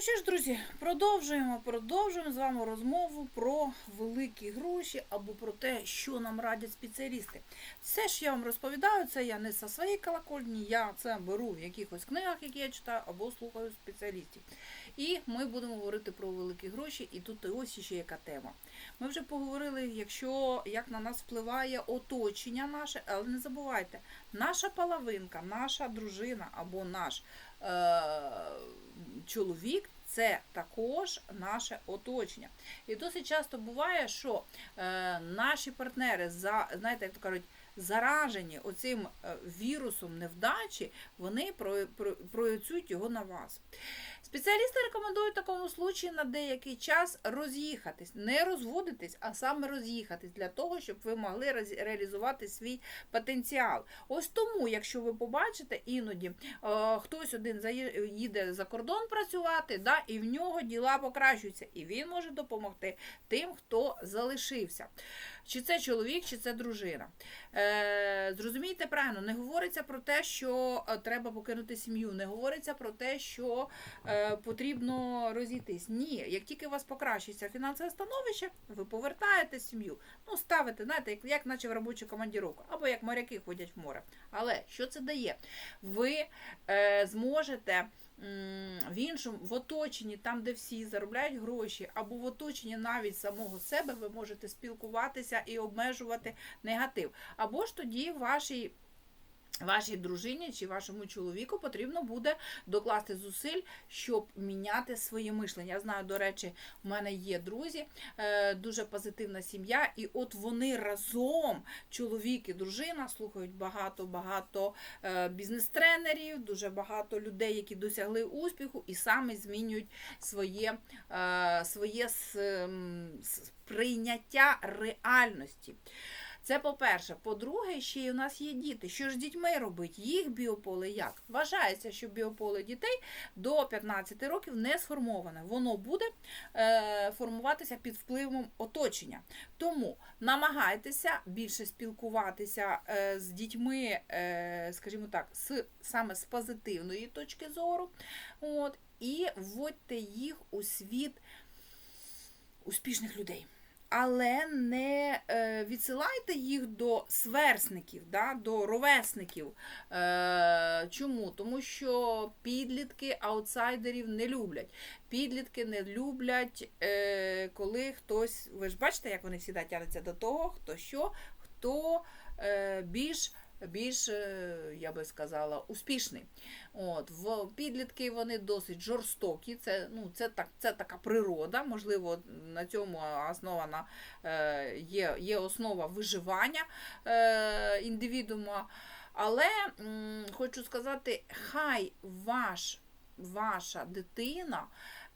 Ну що ж, друзі, продовжуємо, продовжуємо з вами розмову про великі гроші або про те, що нам радять спеціалісти. Все ж я вам розповідаю, це я не зі своєї колокольні, я це беру в якихось книгах, які я читаю, або слухаю спеціалістів. І ми будемо говорити про великі гроші, і тут ось ще яка тема. Ми вже поговорили, якщо як на нас впливає оточення наше, але не забувайте, наша половинка, наша дружина або наш чоловік це також наше оточення. І досить часто буває, що е, наші партнери, за, знаєте, як то кажуть, заражені оцим е, вірусом невдачі, вони про- про- проєцюють його на вас. Спеціалісти рекомендують в такому случаї на деякий час роз'їхатись, не розводитись, а саме роз'їхатись для того, щоб ви могли реалізувати свій потенціал. Ось тому, якщо ви побачите, іноді е, хтось один їде за кордон працювати, да, і в нього діла покращуються, і він може допомогти тим, хто залишився. Чи це чоловік, чи це дружина. Е, зрозумійте правильно, не говориться про те, що е, треба покинути сім'ю, не говориться про те, що е, потрібно розійтись. Ні, як тільки у вас покращиться фінансове становище, ви повертаєте сім'ю. Ну, ставите, знаєте, як, як наче в робочу командіровку, або як моряки ходять в море. Але що це дає? Ви е, зможете в іншому, в оточенні, там, де всі заробляють гроші, або в оточенні навіть самого себе, ви можете спілкуватися і обмежувати негатив. Або ж тоді вашій. Вашій дружині чи вашому чоловіку потрібно буде докласти зусиль, щоб міняти своє мишлення. Я знаю, до речі, у мене є друзі, е, дуже позитивна сім'я, і от вони разом, чоловік і дружина, слухають багато-багато е, бізнес-тренерів, дуже багато людей, які досягли успіху, і саме змінюють своє, е, своє сприйняття реальності. Це по-перше. По-друге, ще й у нас є діти. Що ж з дітьми робить? Їх біополе як? Вважається, що біополе дітей до 15 років не сформоване. Воно буде е, формуватися під впливом оточення. Тому намагайтеся більше спілкуватися е, з дітьми, е, скажімо так, з, саме з позитивної точки зору. От, і вводьте їх у світ успішних людей. Але не е, відсилайте їх до сверстників, да, до ровесників. Е, чому? Тому що підлітки аутсайдерів не люблять. Підлітки не люблять, е, коли хтось. Ви ж бачите, як вони завжди тягнуться до того, хто що, хто е, більш. Більш, я би сказала, успішний. От, в підлітки вони досить жорстокі. Це, ну, це, так, це така природа. Можливо, на цьому основана е, є, є основа виживання е, індивідуума. Але м, хочу сказати, хай ваш, ваша дитина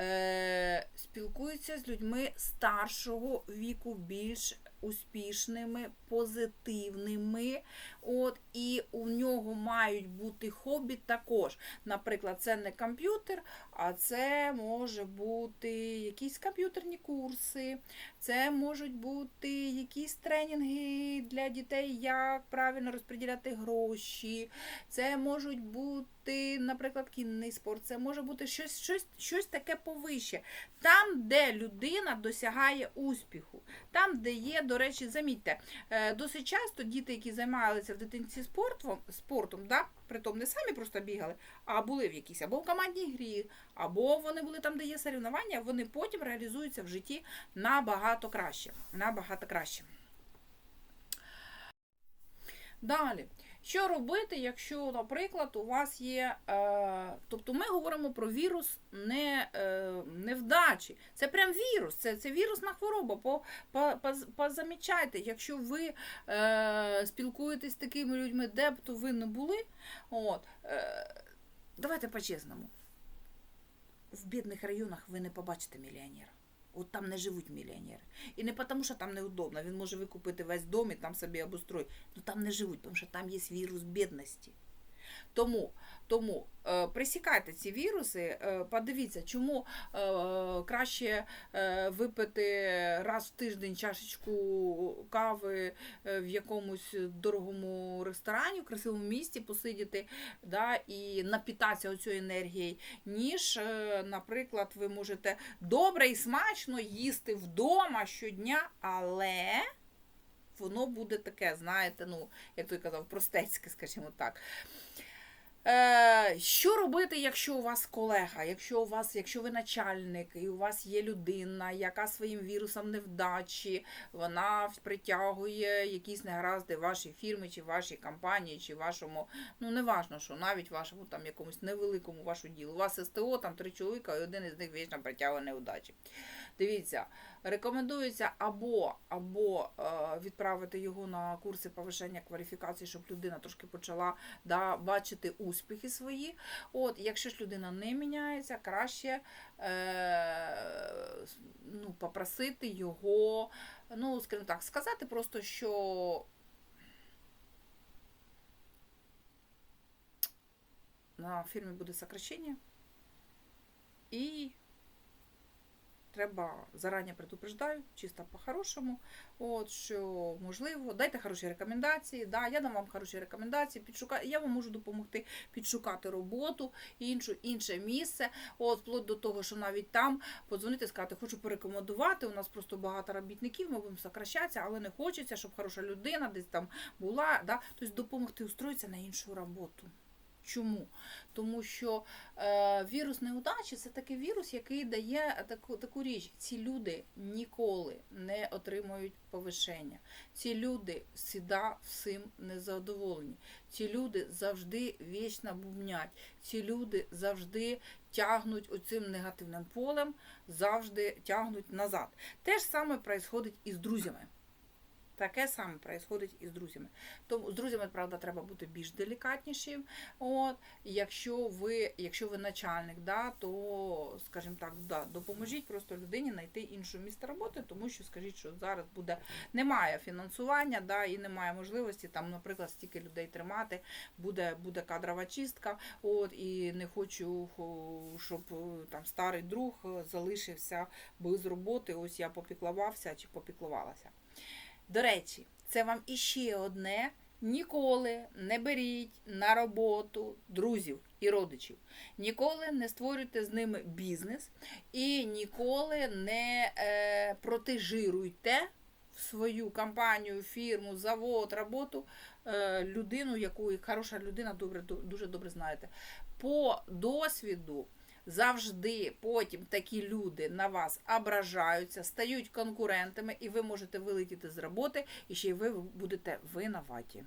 е, спілкується з людьми старшого віку, більш успішними, позитивними. От, і у нього мають бути хобі також. Наприклад, це не комп'ютер, а це може бути якісь комп'ютерні курси, це можуть бути якісь тренінги для дітей, як правильно розподіляти гроші, це можуть бути, наприклад, кінний спорт, це може бути щось, щось, щось таке повище. Там, де людина досягає успіху, там, де є, до речі, замітьте, е, досить часто діти, які займалися дитинці спортом, спортом да, притом не самі просто бігали, а були в якійсь або в командній грі, або вони були там, де є соревнування, вони потім реалізуються в житті набагато краще. Набагато краще. Далі. Що робити, якщо, наприклад, у вас є. Е, тобто ми говоримо про вірус не, е, невдачі. Це прям вірус, це, це вірусна хвороба. По, по, поз- позамічайте, якщо ви е, спілкуєтесь з такими людьми, де б то ви не були. От, е, давайте по-чесному. В бідних районах ви не побачите мільйонера. От там не живуть мільйонери. І не тому, що там неудобно. Він може викупити весь дом і там собі обустроїть. Ну там не живуть, тому що там є вірус бідності. Тому, тому е, присікайте ці віруси, е, подивіться, чому е, краще випити раз в тиждень чашечку кави в якомусь дорогому ресторані, в красивому місті посидіти да, і напітатися оцією енергією, ніж, наприклад, ви можете добре і смачно їсти вдома щодня, але воно буде таке, знаєте, ну, як той казав, простецьке, скажімо так. Е, що робити, якщо у вас колега, якщо у вас, якщо ви начальник, і у вас є людина, яка своїм вірусом невдачі, вона притягує якісь негаразди вашій фірмі, чи вашій компанії, чи вашому, ну не важно, що навіть вашому там якомусь невеликому вашу ділу. У вас СТО, там три чоловіка, і один із них вічно притягує неудачі. Дивіться, рекомендується або, або е, відправити його на курси повишення кваліфікації, щоб людина трошки почала да, бачити успіхи свої. От, якщо ж людина не міняється, краще е, ну, попросити його, ну, скажімо так, сказати просто, що. На фірмі буде сокращення. І треба зарані предупреждаю, чисто по-хорошому. От що можливо, дайте хороші рекомендації. Да, я дам вам хороші рекомендації. Підшука... Я вам можу допомогти підшукати роботу, іншу, інше місце. От вплоть до того, що навіть там подзвонити, сказати, хочу порекомендувати. У нас просто багато робітників, ми будемо сокращатися, але не хочеться, щоб хороша людина десь там була. Да? Тобто допомогти устроїтися на іншу роботу. Чому? Тому що е, вірус неудачі це такий вірус, який дає таку, таку річ. Ці люди ніколи не отримують повишення. Ці люди всіда всім незадоволені. Ці люди завжди вічно бубнять. Ці люди завжди тягнуть оцим негативним полем, завжди тягнуть назад. Те ж саме відбувається і з друзями. Таке саме відбувається і з друзями. Тому з друзями, правда, треба бути більш делікатнішим. От, якщо ви, якщо ви начальник, да, то, скажімо так, да, допоможіть просто людині знайти інше місце роботи, тому що скажіть, що зараз буде немає фінансування, да, і немає можливості там, наприклад, стільки людей тримати, буде, буде кадрова чистка. От, і не хочу, щоб там старий друг залишився без роботи. Ось я попіклувався чи попіклувалася. До речі, це вам іще одне. Ніколи не беріть на роботу друзів і родичів. Ніколи не створюйте з ними бізнес і ніколи не е, протежируйте в свою компанію, фірму, завод, роботу е, людину, яку хороша людина добре, дуже добре знаєте. По досвіду завжди потім такі люди на вас ображаються, стають конкурентами, і ви можете вилетіти з роботи, і ще й ви будете винуваті.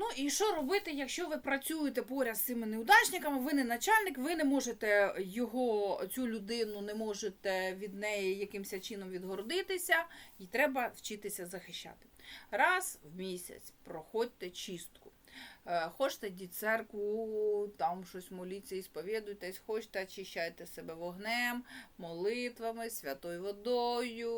Ну і що робити, якщо ви працюєте поряд з цими неудачниками, ви не начальник, ви не можете його, цю людину, не можете від неї якимось чином відгордитися, і треба вчитися захищати. Раз в місяць проходьте чистку. Е, хочете йдіть церкву, там щось моліться і сповідуйтесь, хочете очищайте себе вогнем, молитвами, святою водою,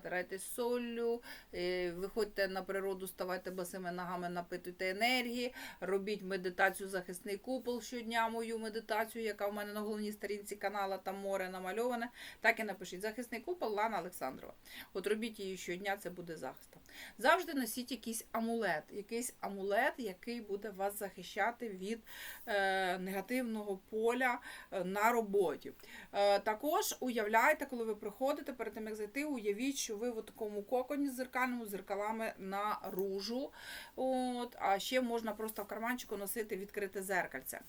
натирайтесь солью, е, виходьте на природу, ставайте босими ногами, напитуйте енергії, робіть медитацію захисний купол щодня, мою медитацію, яка в мене на головній сторінці канала, там море намальоване. Так і напишіть захисний купол Лана Олександрова. От робіть її щодня, це буде захистом. Завжди носіть якийсь амулет, якийсь амулет, який буде вас захищати від е, негативного поля е, на роботі. Е, також уявляйте, коли ви приходите, перед тим як зайти, уявіть, що ви в такому коконі з зеркальному з зеркалами наружу. От, А ще можна просто в карманчику носити відкрите зеркальце.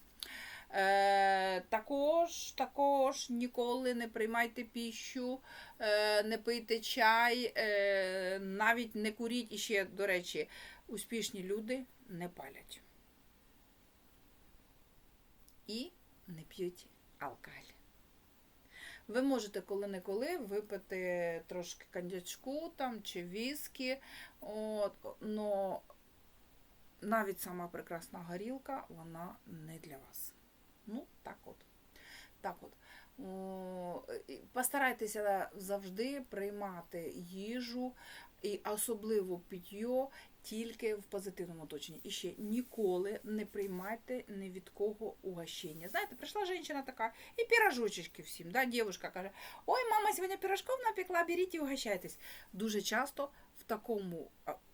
Е, Також також ніколи не приймайте піщу, е, не пийте чай, е, навіть не куріть. І ще, до речі, успішні люди не палять. І не п'ють алкоголь. Ви можете коли-неколи випити трошки кандячку там, чи віскі, от, но навіть сама прекрасна горілка, вона не для вас. Ну, так от. Так от. Постарайтеся завжди приймати їжу і особливо питьо тільки в позитивному оточенні. І ще ніколи не приймайте ні від кого угощення. Знаєте, прийшла жінка така і піражочечки всім. Да? Дівчинка каже: Ой, мама сьогодні пірожков напекла, беріть і угощайтесь. Дуже часто в такому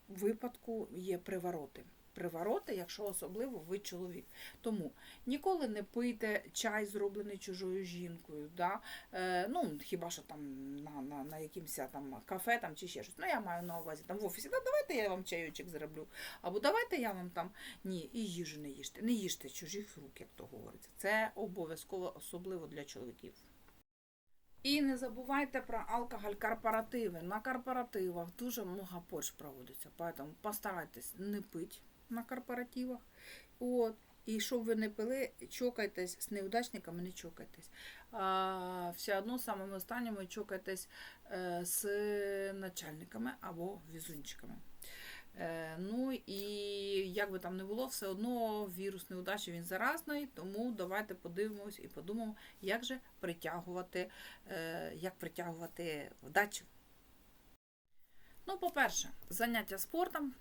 випадку є привороти. Привороти, якщо особливо ви чоловік. Тому ніколи не пийте чай, зроблений чужою жінкою. Да? Е, ну, хіба що там на, на, на якимось там кафе там, чи ще щось. Ну, я маю на увазі там в офісі, да, давайте я вам чайочок зроблю. Або давайте я вам там. Ні, і їжу не їжте. Не їжте чужих рук, як то говориться. Це обов'язково, особливо для чоловіків. І не забувайте про алкоголь корпоративи. На корпоративах дуже много поч проводиться, поэтому постарайтесь не пити на корпоративах. От. І щоб ви не пили, чокайтесь з неудачниками, не чокайтесь. А, все одно самими останніми чокайтесь е, з начальниками або візунчиками. Е, ну і як би там не було, все одно вірус неудачі він заразний, тому давайте подивимось і подумаємо, як же притягувати, е, як притягувати вдачу. Ну, по-перше, заняття спортом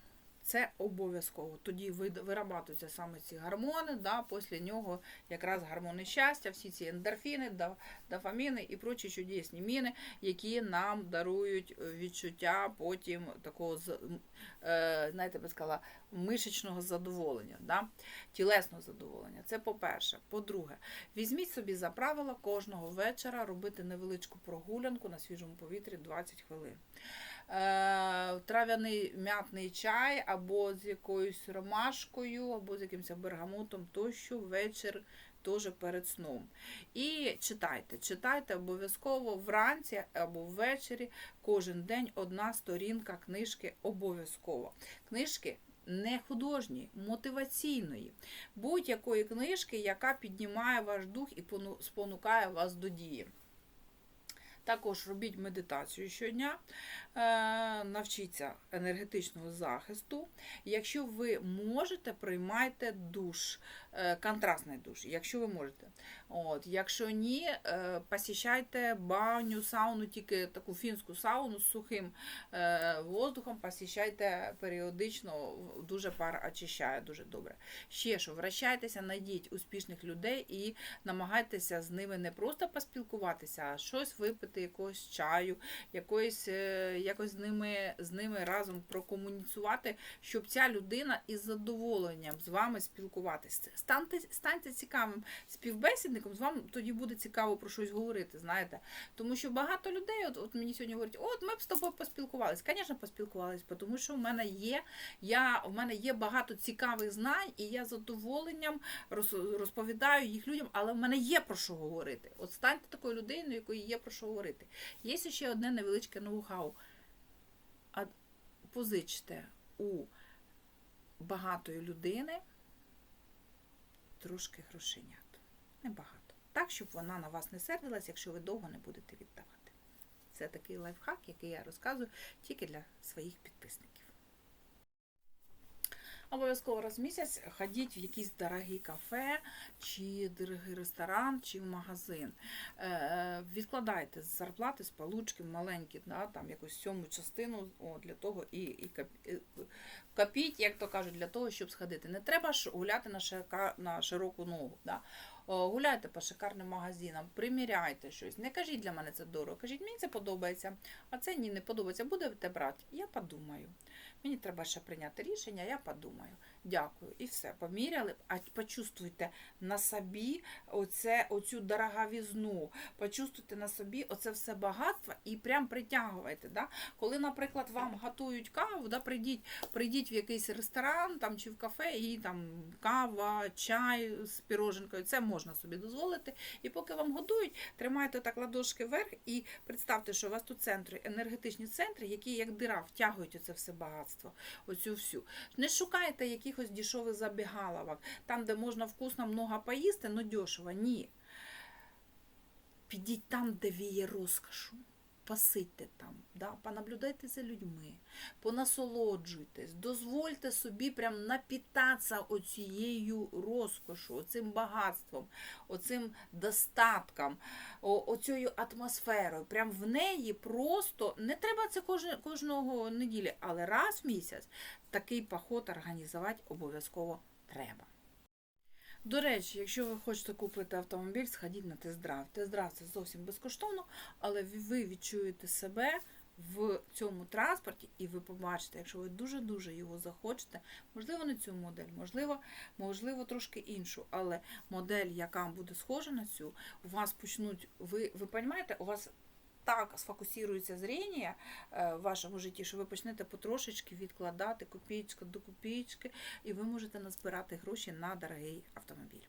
це обов'язково. Тоді вирабатуються саме ці гормони, да, після нього якраз гормони щастя, всі ці ендорфіни, дофаміни і прочі чудесні міни, які нам дарують е, відчуття потім такого, е, знаєте, би сказала, мишечного задоволення, да? тілесного задоволення. Це по-перше. По-друге, візьміть собі за правило кожного вечора робити невеличку прогулянку на свіжому повітрі 20 хвилин. Е, трав'яний м'ятний чай або з якоюсь ромашкою, або з якимось бергамотом, тощо вечір теж перед сном. І читайте, читайте обов'язково вранці або ввечері кожен день одна сторінка книжки обов'язково. Книжки не художні, мотиваційної, будь-якої книжки, яка піднімає ваш дух і спонукає вас до дії. Також робіть медитацію щодня, е, навчіться енергетичного захисту. Якщо ви можете, приймайте душ, контрастний душ, якщо ви можете. От, якщо ні, е, посіщайте баню, сауну, тільки таку фінську сауну з сухим е, воздухом, посіщайте періодично, дуже пар очищає дуже добре. Ще що, вращайтеся, знайдіть успішних людей і намагайтеся з ними не просто поспілкуватися, а щось випити, якогось чаю, якоїсь, е, якось з ними, з ними разом прокомуніцувати, щоб ця людина із задоволенням з вами спілкуватися. Станьте, станьте цікавим співбесідником, з вами тоді буде цікаво про щось говорити, знаєте. Тому що багато людей, от, от мені сьогодні говорять, от ми б з тобою поспілкувалися. Звісно, поспілкувалися, тому що в мене є, я, в мене є багато цікавих знань, і я з задоволенням роз- розповідаю їх людям, але в мене є про що говорити. От станьте такою людиною, якої є про що говорити. Є ще одне невеличке ноу-хау. А позичте у багатої людини трошки грошенят. Небагато. Так, щоб вона на вас не сердилась, якщо ви довго не будете віддавати. Це такий лайфхак, який я розказую тільки для своїх підписників. Обов'язково раз в місяць ходіть в якийсь дорогий кафе, чи дорогий ресторан, чи в магазин. Е, Відкладайте з зарплати, з получки маленькі, да, там якусь сьому частину о, для того і, і копіть, як то кажуть, для того, щоб сходити. Не треба ж гуляти на, широка, на широку ногу. Да. Гуляйте по шикарним магазинам, приміряйте щось. Не кажіть для мене це дорого. Кажіть, мені це подобається, а це ні, не подобається. Будете брати? Я подумаю. Мені треба ще прийняти рішення, я подумаю. Дякую. І все. Поміряли, а почувствуйте на собі оце, оцю дороговізну, почувствуйте на собі оце все багатство і прям притягуйте. Да? Коли, наприклад, вам готують каву, да, прийдіть, прийдіть в якийсь ресторан там, чи в кафе, і там кава, чай з піроженкою, це можна собі дозволити. І поки вам годують, тримайте так ладошки вверх і представте, що у вас тут центри, енергетичні центри, які як дира втягують оце все багатство, оцю всю. Не шукайте якихось дешевих забігаловок, там, де можна вкусно много поїсти, але дешево. Ні. Підіть там, де віє розкошу. Посидьте там, да, понаблюдайте за людьми, понасолоджуйтесь, дозвольте собі прям напітатися оцією розкошу, оцим багатством, оцим достатком, оцією атмосферою. Прям в неї просто не треба це кожного неділі, але раз в місяць такий поход організувати обов'язково треба. До речі, якщо ви хочете купити автомобіль, сходіть на тест-драйв. Тест-драйв це зовсім безкоштовно, але ви відчуєте себе в цьому транспорті, і ви побачите, якщо ви дуже-дуже його захочете, можливо, не цю модель, можливо, можливо, трошки іншу, але модель, яка буде схожа на цю, у вас почнуть, ви, ви розумієте, у вас так сфокусується зріння е, в вашому житті, що ви почнете потрошечки відкладати копійка до копійки, і ви можете назбирати гроші на дорогий автомобіль.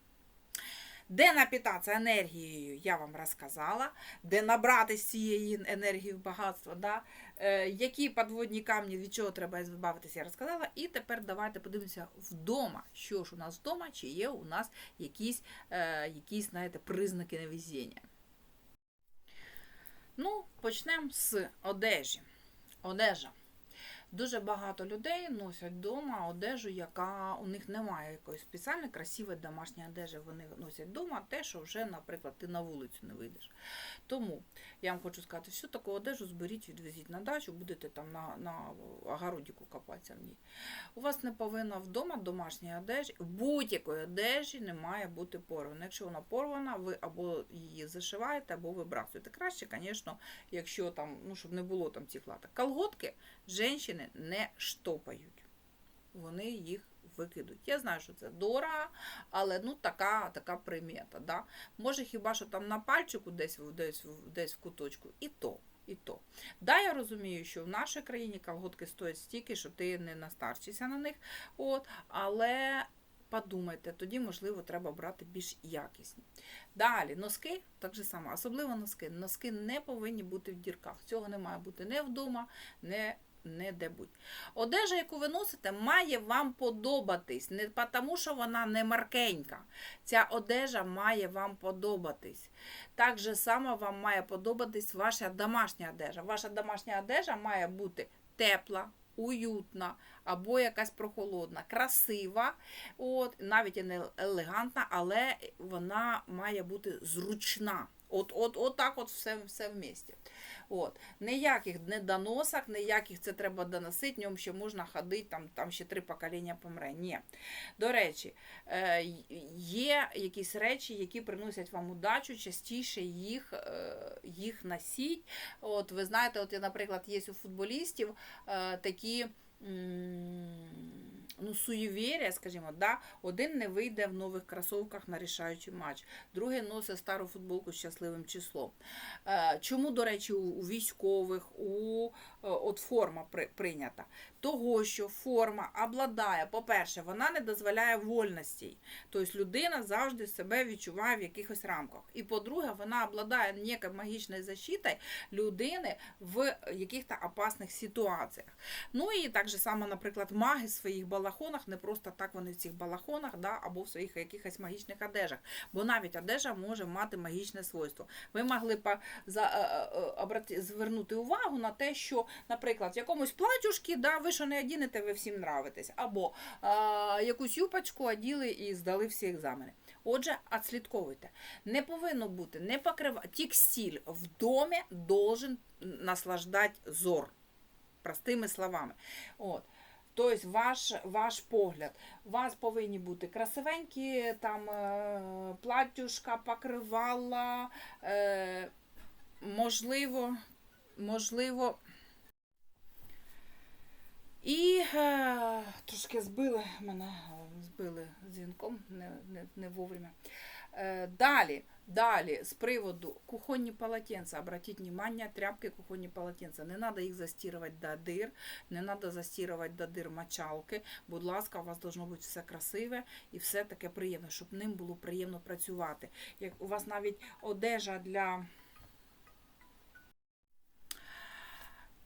Де напітатися енергією, я вам розказала, де набрати з цієї енергії в багатства, да? е, які підводні камні, від чого треба збавитися, я розказала. І тепер давайте подивимося вдома, що ж у нас вдома, чи є у нас якісь, е, якісь знаєте, признаки невезіння. Ну, почнемо з одежі. Одежа. Дуже багато людей носять вдома одежу, яка у них немає якоїсь спеціальної красивої домашньої одежі. Вони носять вдома те, що вже, наприклад, ти на вулицю не вийдеш. Тому я вам хочу сказати, всю таку одежу зберіть, відвезіть на дачу, будете там на, на огородіку копатися в ній. У вас не повинно вдома домашньої одежі, будь-якої одежі не має бути порвана. Якщо вона порвана, ви або її зашиваєте, або вибрасуєте. Краще, звісно, якщо там, ну, щоб не було там цих латок. Колготки жінки не штопають. Вони їх викидуть. Я знаю, що це дорого, але ну така, така примета. Да? Може, хіба що там на пальчику десь, десь, десь в куточку, і то. І то. Да, я розумію, що в нашій країні колготки стоять стільки, що ти не настарчишся на них. От, але подумайте, тоді, можливо, треба брати більш якісні. Далі, носки так же само, особливо носки. Носки не повинні бути в дірках. Цього не має бути не вдома, не, не де-будь. Одежа, яку ви носите, має вам подобатись. Не тому, що вона не маркенька. Ця одежа має вам подобатись. Так же само вам має подобатись ваша домашня одежа. Ваша домашня одежа має бути тепла, уютна або якась прохолодна, красива, от, навіть і не елегантна, але вона має бути зручна. От, от, от так от все, все в місті. От. Ніяких недоносок, ніяких це треба доносити, ньому ще можна ходити, там, там ще три покоління помре. Ні. До речі, е, є якісь речі, які приносять вам удачу, частіше їх, е, їх носіть. От, ви знаєте, от, наприклад, є у футболістів е, такі. Ну, суєвіря, скажімо, да? один не вийде в нових кросовках на рішаючий матч, другий носить стару футболку з щасливим числом. Е, Чому, до речі, у у військових, у е, от форма прийнята? Того, що форма обладає, по-перше, вона не дозволяє вольностей. Тобто людина завжди себе відчуває в якихось рамках. І по-друге, вона обладає некою магічною защитою людини в яких-то опасних ситуаціях. Ну і так же само, наприклад, маги в своїх балахонах, не просто так вони в цих балахонах, да, або в своїх якихось магічних одежах. Бо навіть одежа може мати магічне свойство. Ви могли б е, е, обрати, звернути увагу на те, що, наприклад, в якомусь платюшки, да, ви що не одінете, ви всім нравитесь. Або е, якусь юпочку оділи і здали всі екзамени. Отже, відслідковуйте. Не повинно бути не покрива... Текстиль в домі должен наслаждати зор. Простими словами. От. Тобто ваш, ваш погляд. У вас повинні бути красивенькі там е, платтюшка, покривала, е, можливо, можливо. І е, трошки збили мене, е, збили дзвінком не, не, не вовремя. Е, далі, далі, з приводу кухонні полотенця. Обратіть внимание, тряпки кухонні полотенця. Не треба їх застирувати до дир, не треба застирувати до дир мочалки. Будь ласка, у вас должно бути все красиве і все таке приємне, щоб ним було приємно працювати. Як у вас навіть одежа для.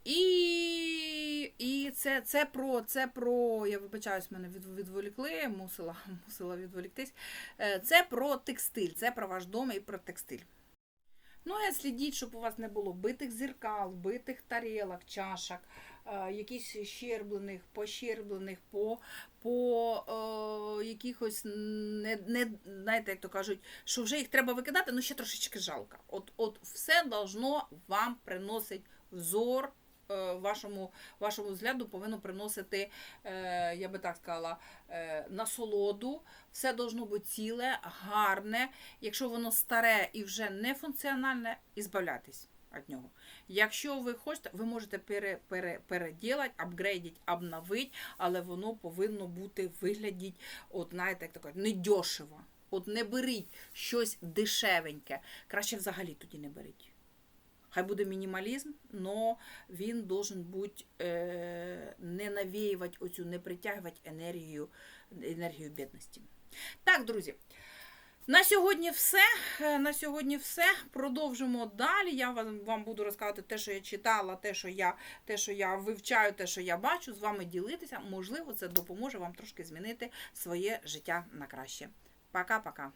І, і це, це про, це про, я вибачаюсь, мене від, відволікли, мусила, мусила відволіктись. Е, Це про текстиль, це про ваш дом і про текстиль. Ну і слідіть, щоб у вас не було битих зеркал, битих тарілок, чашок, е, якісь щерблених, пощерблених, по, по е, якихось не, не, знаєте, як то кажуть, що вже їх треба викидати, ну ще трошечки жалко. От, от все должно вам приносить взор. Е, Вашому, вашому взгляду повинно приносити, е, я би так сказала, е, насолоду. Все должно бути ціле, гарне. Якщо воно старе і вже не функціональне, ізбавлятись від нього. Якщо ви хочете, ви можете пере, пере, переділати, апгрейдити, обновити, але воно повинно бути виглядіть, от знаєте, як кажуть, недешево. От не беріть щось дешевеньке. Краще взагалі тоді не беріть. Хай буде мінімалізм, але він должен бути е, не навіювати оцю, не притягувати енергію, енергію бідності. Так, друзі. На сьогодні все. Е, На сьогодні все. Продовжимо далі. Я вам, вам буду розказувати те, що я читала, те, що я, те, що я вивчаю, те, що я бачу, з вами ділитися. Можливо, це допоможе вам трошки змінити своє життя на краще. Пока-пока.